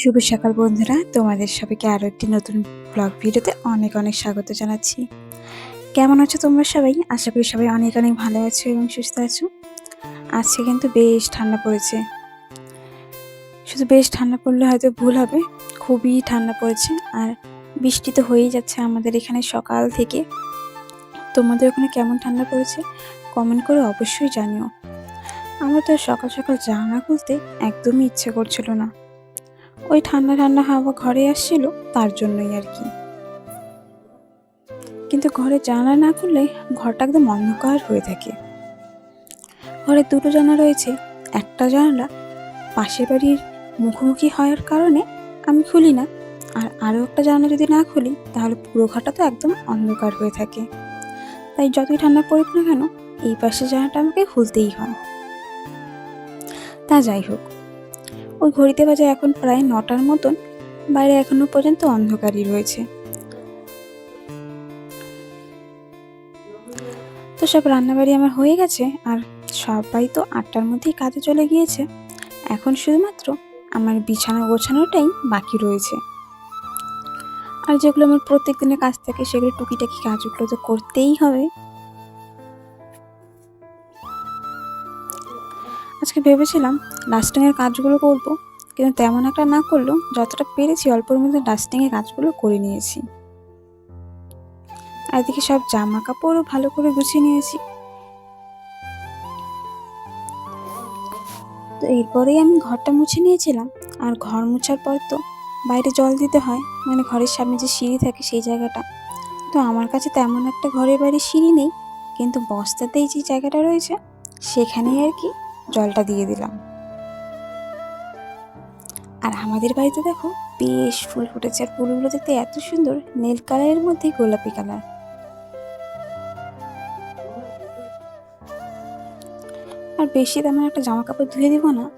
শুভ সকাল বন্ধুরা। তোমাদের সবাইকে আরও একটি নতুন ব্লগ ভিডিওতে অনেক অনেক স্বাগত জানাচ্ছি। কেমন আছো তোমরা সবাই? আশা করি সবাই অনেক অনেক ভালো আছো এবং সুস্থ আছো। আজকে কিন্তু বেশ ঠান্ডা পড়েছে। শুধু বেশ ঠান্ডা পড়লে হয়তো ভুল হবে, খুবই ঠান্ডা পড়েছে আর বৃষ্টি তো হয়েই যাচ্ছে আমাদের এখানে সকাল থেকে। তোমাদের ওখানে কেমন ঠান্ডা পড়েছে? কমেন্ট করে অবশ্যই জানিও। আমার তো সকাল সকাল জানা খুলতে একদমই ইচ্ছে করছিল না। ওই ঠান্ডা ঠান্ডা হাওয়া ঘরে আসছিল, তার জন্যই আর কি। কিন্তু ঘরে জানলা না খুললে ঘরটা একদম অন্ধকার হয়ে থাকে। ঘরে দুটো জানা রয়েছে, একটা জানলা পাশের বাড়ির মুখোমুখি হওয়ার কারণে আমি খুলি না। আর আরও একটা জানলা যদি না খুলি, তাহলে পুরো ঘরটা তো একদম অন্ধকার হয়ে থাকে। তাই যতই ঠান্ডা পড়ুক না কেন, এই পাশের জানাটা আমাকে খুলতেই হয়। তা যাই হোক ওই ঘড়িতে বাজে এখন প্রায় নটার মতন, বাইরে এখনও পর্যন্ত অন্ধকারই রয়েছে। তো সব রান্নাবাড়ি আমার হয়ে গেছে, আর সবাই তো আটটার মধ্যেই কাজে চলে গিয়েছে। এখন শুধুমাত্র আমার বিছানা গোছানোটাই বাকি রয়েছে। আর যেগুলো আমার প্রত্যেক দিনের কাজ থাকে, সেগুলো টুকিটাকি কাজগুলো তো করতেই হবে। আজকে ভেবেছিলাম ডাস্টিংয়ের কাজগুলো করব, কিন্তু তেমন একটা না করলেও যতটা পেরেছি অল্পের মধ্যে ডাস্টিংয়ের কাজগুলো করে নিয়েছি। এদিকে সব জামা কাপড়ও ভালো করে গুছিয়ে নিয়েছি। তো এরপরেই আমি ঘরটা মুছে নিয়েছিলাম, আর ঘর মুছার পর তো বাইরে জল দিতে হয় মানে ঘরের সামনে যে সিঁড়ি থাকে সেই জায়গাটা। তো আমার কাছে তেমন একটা ঘরের বাইরে সিঁড়ি নেই, কিন্তু বস্তাতেই যে জায়গাটা রয়েছে, সেখানেই আর কি জলটা দিয়ে দিলাম। আর আমাদের বাড়িতে দেখো বেশ ফুল ফুটেছে। আর ফুলগুলো দেখতে এত সুন্দর, নীল কালারের মধ্যে গোলাপি কালার। আর বেশি তেমন একটা জামা কাপড় ধুয়ে দিব না।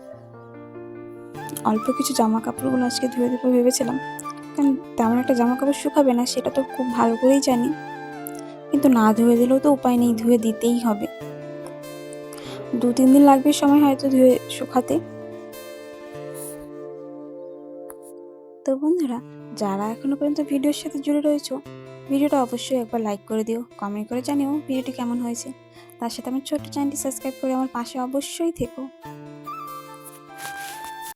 অল্প কিছু জামা কাপড়গুলো আজকে ধুয়ে দেবো ভেবেছিলাম। কারণ তেমন একটা জামা কাপড় শুকাবে না, সেটা তো খুব ভালো করেই জানি। কিন্তু না ধুয়ে দিলেও তো উপায় নেই, ধুয়ে দিতেই হবে। দু, তিন দিন লাগবে সময় হয়তো ধুয়ে শুকাতে। তো বন্ধুরা, যারা এখনও পর্যন্ত ভিডিওর সাথে জুড়ে রয়েছো, ভিডিওটা অবশ্যই একবার লাইক করে দিও কমেন্ট করে জানিও ভিডিওটি কেমন হয়েছে। তার সাথে আমার ছোট্ট চ্যানেলটি সাবস্ক্রাইব করে আমার পাশে অবশ্যই থেকো।